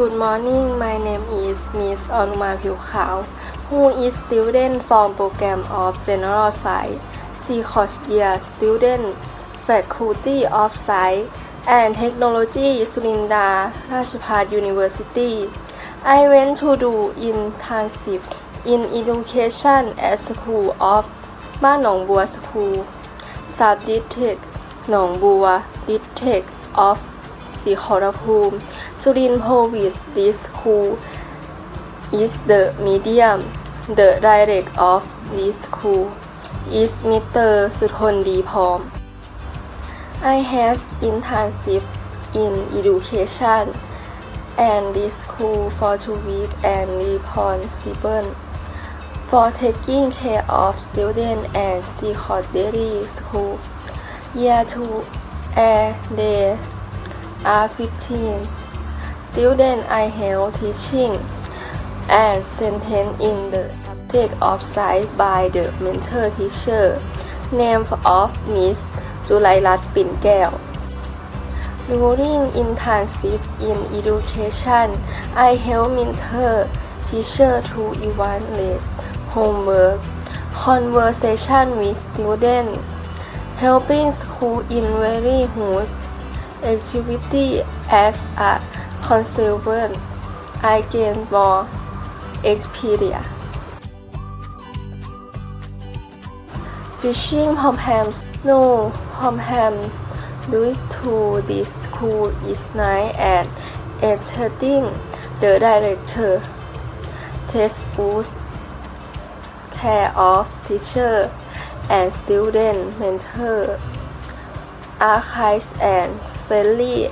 Good morning my name is Miss อนุมาผิวขาว Who is student from program of General Science C course year student Faculty of Science and Technology สุรินดาราชภัฏ University I went to do internship in education at School of บ้านหนองบัว School Sub District หนองบัว District of สีขอรภูมิ Surin who is this who is the medium the direct of this school Mr. Suthondi Dipom. I has intensive in education and this school for two weeks and responsible for taking care of students and secondary school. Year 2 and they are 15 Student, I help teaching and sentence in the subject of science by the mentor teacher name of Miss Julairat Pinkel. During internship in education, I help mentor teacher to evaluate homework, conversation with students, helping school in very whose activity as a consultant I gain more experience Fishing Popham Snow Popham due to this school is nice and entertaining. the director takes good care of teacher and student mentor archives and friendly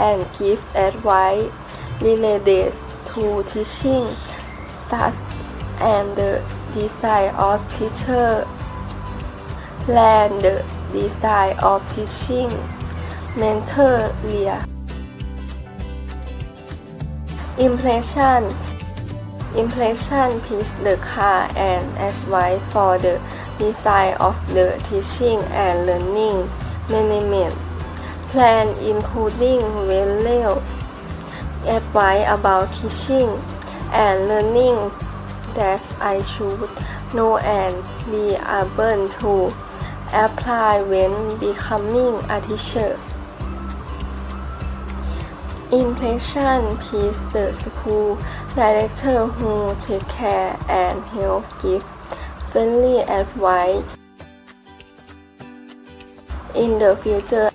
and give advice related to teaching such and the design of teacher plan the design of teaching mentor impression impression piece the car and advice for the design of the teaching and learning management plan including value advice about teaching and learning that I should know and be able to apply when becoming a teacher. Impression please the school director who take care and help give friendly advice. In the future,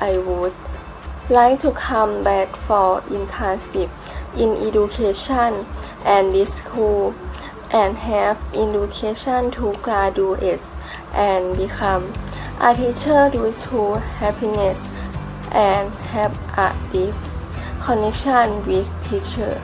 I would like to come back for internship in education and this school and have education to graduate and become a teacher due to happiness and have a deep connection with teacher.